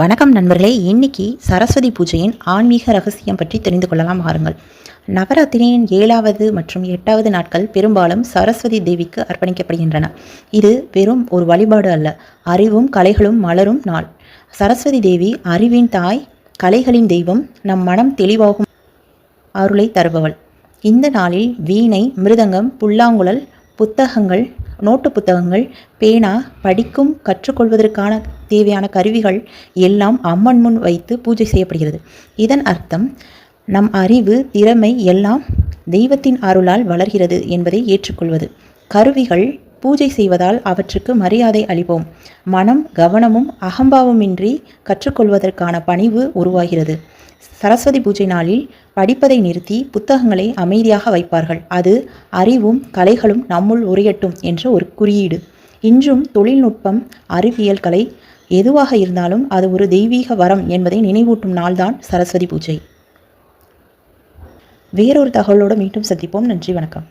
வணக்கம் நண்பர்களே. இன்னைக்கு சரஸ்வதி பூஜையின் ஆன்மீக ரகசியம் பற்றி தெரிந்து கொள்ளலாம். வாருங்கள். நவராத்திரியின் ஏழாவது மற்றும் எட்டாவது நாட்கள் பெரும்பாலும் சரஸ்வதி தேவிக்கு அர்ப்பணிக்கப்படுகின்றன. இது வெறும் ஒரு வழிபாடு அல்ல. அறிவும் கலைகளும் மலரும் நாள். சரஸ்வதி தேவி அறிவின் தாய் கலைகளின் தெய்வம் நம் மனம் தெளிவாகும் அருளை தருபவள். இந்த நாளில் வீணை மிருதங்கம் புல்லாங்குழல் புத்தகங்கள் நோட்டு புத்தகங்கள் பேனா படிக்கும் கற்றுக்கொள்வதற்கான தேவையான கருவிகள் எல்லாம் அம்மன் முன் வைத்து பூஜை செய்யப்படுகிறது. இதன் அர்த்தம் நம் அறிவு திறமை எல்லாம் தெய்வத்தின் அருளால் வளர்கிறது என்பதை ஏற்றுக்கொள்வது. கருவிகள் பூஜை செய்வதால் அவற்றுக்கு மரியாதை அளிப்போம். மனம் கவனமும் அகம்பாவமின்றி கற்றுக்கொள்வதற்கான பணிவு உருவாகிறது. சரஸ்வதி பூஜை நாளில் படிப்பதை நிறுத்தி புத்தகங்களை அமைதியாக வைப்பார்கள். அது அறிவும் கலைகளும் நம்முள் உரையட்டும் என்ற ஒரு குறியீடு. இன்றும் தொழில்நுட்பம் அறிவியல் கலை எதுவாக இருந்தாலும் அது ஒரு தெய்வீக வரம் என்பதை நினைவூட்டும் நாள்தான் சரஸ்வதி பூஜை. வேறொரு தகவலோடு மீண்டும் சந்திப்போம். நன்றி வணக்கம்.